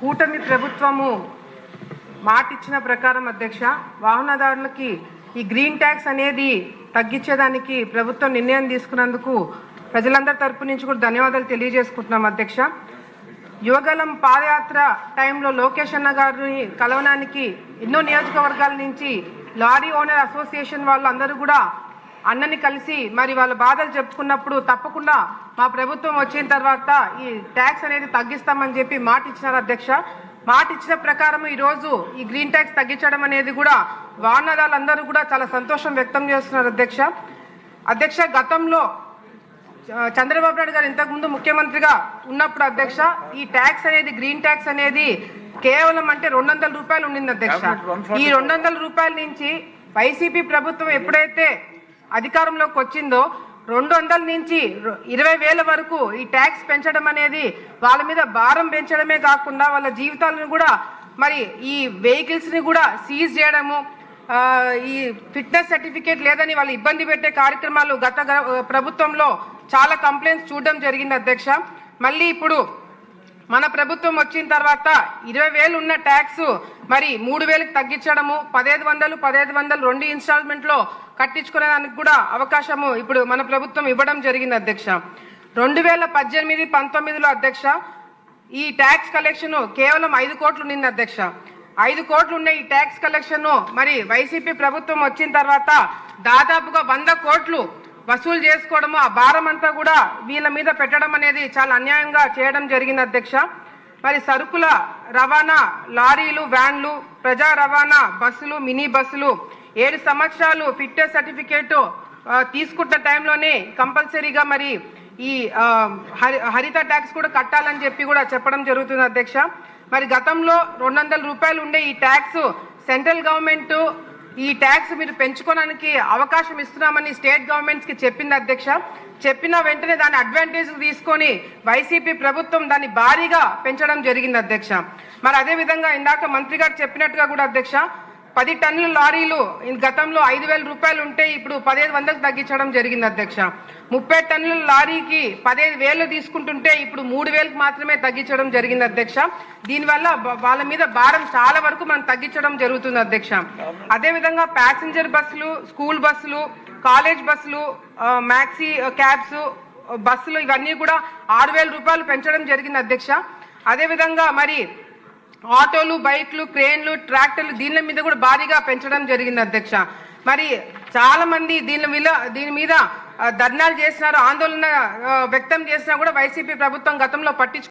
కూటమి ప్రభుత్వము మాటిచ్చిన ప్రకారం అధ్యక్ష వాహనదారులకి ఈ గ్రీన్ ట్యాక్స్ అనేది తగ్గించేదానికి ప్రభుత్వం నిర్ణయం తీసుకున్నందుకు ప్రజలందరి తరపు నుంచి కూడా ధన్యవాదాలు తెలియజేసుకుంటున్నాం అధ్యక్ష. యువగలం పాదయాత్ర టైంలో లోకేష్ అన్న గారిని కలవడానికి ఎన్నో నియోజకవర్గాల నుంచి లారీ ఓనర్ అసోసియేషన్ వాళ్ళు అందరూ కూడా అన్నని కలిసి మరి వాళ్ళ బాధలు చెప్పుకున్నప్పుడు తప్పకుండా మా ప్రభుత్వం వచ్చిన తర్వాత ఈ ట్యాక్స్ అనేది తగ్గిస్తామని చెప్పి మాట ఇచ్చినారు అధ్యక్ష. మాట ఇచ్చిన ప్రకారం ఈ రోజు ఈ గ్రీన్ ట్యాక్స్ తగ్గించడం అనేది కూడా వాహనదారులందరూ కూడా చాలా సంతోషం వ్యక్తం చేస్తున్నారు అధ్యక్ష. అధ్యక్ష గతంలో చంద్రబాబు నాయుడు గారు ఇంతకుముందు ముఖ్యమంత్రిగా ఉన్నప్పుడు అధ్యక్ష ఈ ట్యాక్స్ అనేది గ్రీన్ ట్యాక్స్ అనేది కేవలం అంటే రెండు వందల రూపాయలు ఉండింది అధ్యక్ష. ఈ రెండు వందల రూపాయల నుంచి వైసీపీ ప్రభుత్వం ఎప్పుడైతే అధికారంలోకి వచ్చిందో రెండు వందల నుంచి ఇరవై వేల వరకు ఈ ట్యాక్స్ పెంచడం అనేది వాళ్ళ మీద భారం పెంచడమే కాకుండా వాళ్ళ జీవితాలను కూడా మరి ఈ వెహికల్స్ని కూడా సీజ్ చేయడము ఈ ఫిట్నెస్ సర్టిఫికేట్ లేదని వాళ్ళు ఇబ్బంది పెట్టే కార్యక్రమాలు గత ప్రభుత్వంలో చాలా కంప్లైంట్స్ చూడడం జరిగింది అధ్యక్ష. మళ్ళీ ఇప్పుడు మన ప్రభుత్వం వచ్చిన తర్వాత ఇరవై వేలు ఉన్న ట్యాక్స్ మరి మూడు వేలకు తగ్గించడము పదహైదు వందలు పదహైదు వందలు రెండు ఇన్స్టాల్మెంట్లో కట్టించుకునేదానికి కూడా అవకాశము ఇప్పుడు మన ప్రభుత్వం ఇవ్వడం జరిగింది అధ్యక్ష. రెండు వేల పద్దెనిమిది పంతొమ్మిదిలో అధ్యక్ష ఈ ట్యాక్స్ కలెక్షన్ కేవలం ఐదు కోట్లు ఉండింది అధ్యక్ష. ఐదు కోట్లు ఉన్న ఈ ట్యాక్స్ కలెక్షన్ మరి వైసీపీ ప్రభుత్వం వచ్చిన తర్వాత దాదాపుగా వంద కోట్లు వసూలు చేసుకోవడము ఆ భారం అంతా కూడా వీళ్ళ మీద పెట్టడం అనేది చాలా అన్యాయంగా చేయడం జరిగింది అధ్యక్ష. మరి సరుకుల రవాణా లారీలు వ్యాన్లు ప్రజా రవాణా బస్సులు మినీ బస్సులు ఏడు సంవత్సరాలు ఫిట్నెస్ సర్టిఫికేట్ తీసుకుంటున్న టైంలోనే కంపల్సరీగా మరి ఈ హరి హరిత ట్యాక్స్ కూడా కట్టాలని చెప్పి కూడా చెప్పడం జరుగుతుంది అధ్యక్ష. మరి గతంలో రెండు వందల రూపాయలు ఉండే ఈ ట్యాక్స్ సెంట్రల్ గవర్నమెంట్ ఈ ట్యాక్స్ మీరు పెంచుకోవడానికి అవకాశం ఇస్తున్నామని స్టేట్ గవర్నమెంట్స్కి చెప్పింది అధ్యక్ష చెప్పిన వెంటనే దాని అడ్వాంటేజ్ తీసుకొని వైసీపీ ప్రభుత్వం దాన్ని భారీగా పెంచడం జరిగింది అధ్యక్ష. మరి అదే విధంగా ఇందాక మంత్రి గారు చెప్పినట్టుగా కూడా అధ్యక్ష పది టన్నుల లారీలు గతంలో ఐదు వేల రూపాయలు ఉంటే ఇప్పుడు పదిహేను వందలకు తగ్గించడం జరిగింది అధ్యక్ష. ముప్పై టన్నుల లారీకి పదిహేను వేలు తీసుకుంటుంటే ఇప్పుడు మూడు వేలకు మాత్రమే తగ్గించడం జరిగింది అధ్యక్ష. దీనివల్ల వాళ్ళ మీద భారం చాలా వరకు మనం తగ్గించడం జరుగుతుంది అధ్యక్ష. అదేవిధంగా ప్యాసింజర్ బస్సులు స్కూల్ బస్సులు కాలేజ్ బస్సులు మ్యాక్సీ క్యాబ్స్ బస్సులు ఇవన్నీ కూడా ఆరు వేల రూపాయలు పెంచడం జరిగింది అధ్యక్ష. అదేవిధంగా మరి ఆటోలు బైక్లు క్రేన్లు ట్రాక్టర్లు దీని మీద కూడా భారీగా పెంచడం జరిగింది అధ్యక్ష. మరి చాలా మంది దీని మీద దీని మీద ధర్నాలు చేసినారు ఆందోళన వ్యక్తం చేసినా కూడా వైసీపీ ప్రభుత్వం గతంలో పట్టించు